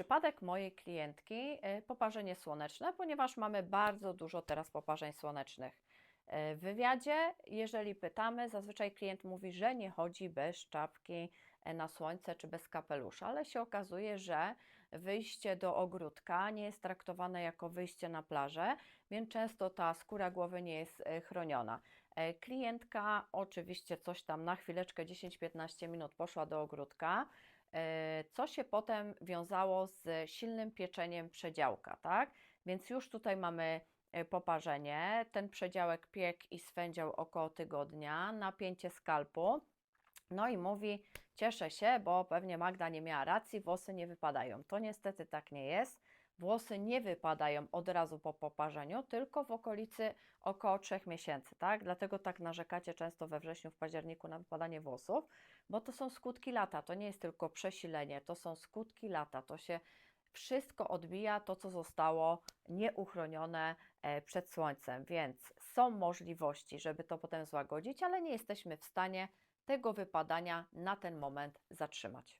przypadek mojej klientki e, poparzenie słoneczne, ponieważ mamy bardzo dużo teraz poparzeń słonecznych. E, W wywiadzie, jeżeli pytamy, zazwyczaj klient mówi, że nie chodzi bez czapki e, na słońce czy bez kapelusza, ale się okazuje, że wyjście do ogródka nie jest traktowane jako wyjście na plażę, więc często ta skóra głowy nie jest e, chroniona. E, Klientka oczywiście coś tam na chwileczkę 10-15 minut poszła do ogródka, co się potem wiązało z silnym pieczeniem przedziałka, tak? Więc już tutaj mamy e, poparzenie, ten przedziałek piekł i swędział około tygodnia, napięcie skalpu. No i mówi, cieszę się, bo pewnie Magda nie miała racji, włosy nie wypadają. To niestety tak nie jest. Włosy nie wypadają od razu po poparzeniu, tylko w okolicy około 3 miesięcy, tak? Dlatego tak narzekacie często we wrześniu, w październiku na wypadanie włosów, bo to są skutki lata, to nie jest tylko przesilenie, to są skutki lata, to się wszystko odbija, to co zostało nieuchronione e, przed słońcem, więc są możliwości, żeby to potem złagodzić, ale nie jesteśmy w stanie tego wypadania na ten moment zatrzymać.